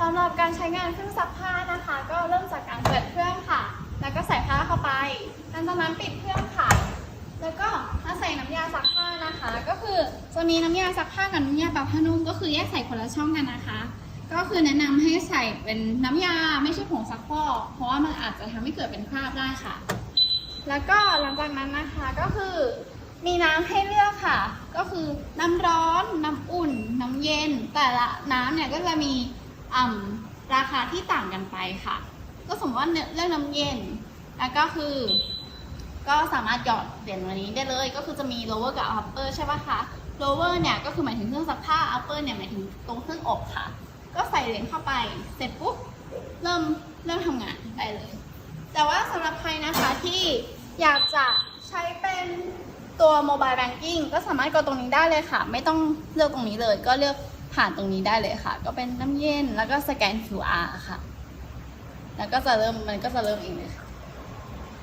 สำหรับการใช้งานเครื่องซักผ้านะคะ ก็เริ่มจากการเปิดเครื่องค่ะ แล้วก็ใส่ผ้าเข้าไปหลังจากนั้นปิดเครื่องค่ะ แล้วก็มาใส่น้ำยาซักผ้านะคะ ก็คือจะมีน้ำยาซักผ้ากับน้ำยาปรับผ้านุ่มก็คือแยกใส่คนละช่องกันนะคะ ก็คือแนะนำให้ใส่เป็นน้ำยาไม่ใช่ผงซักฟอกเพราะว่ามันอาจจะทำให้เกิดเป็นคราบได้ค่ะ แล้วก็หลังจากนั้นนะคะก็คือมีน้ำให้เลือกค่ะ ก็คือน้ำร้อน น้ำอุ่น น้ำเย็น แต่ละน้ำเนี่ยก็จะมี ราคาที่ต่างกันไปค่ะ ก็สมมติว่าเลือกน้ำเย็นแล้วก็คือ ก็สามารถหยอดเหรียญวันนี้ได้เลย ก็คือจะมี lower กับ upper ใช่ปะคะ lower เนี่ยก็คือหมายถึงเครื่องซักผ้า upper เนี่ยหมายถึงตรงเครื่องอบค่ะ ก็ใส่เหรียญเข้าไป เสร็จปุ๊บเริ่มเริ่มทำงานได้เลย แต่ว่าสำหรับใครนะคะที่อยากจะใช้เป็นตัว mobile banking ก็สามารถกดตรงนี้ได้เลยค่ะ ไม่ต้องเลือกตรงนี้เลย ก็เลือก ผ่านตรงนี้ได้เลยค่ะ ก็เป็นน้ำเย็นแล้วก็สแกน QR ค่ะ แล้วก็จะเริ่มมันก็จะเริ่มเองเลยค่ะ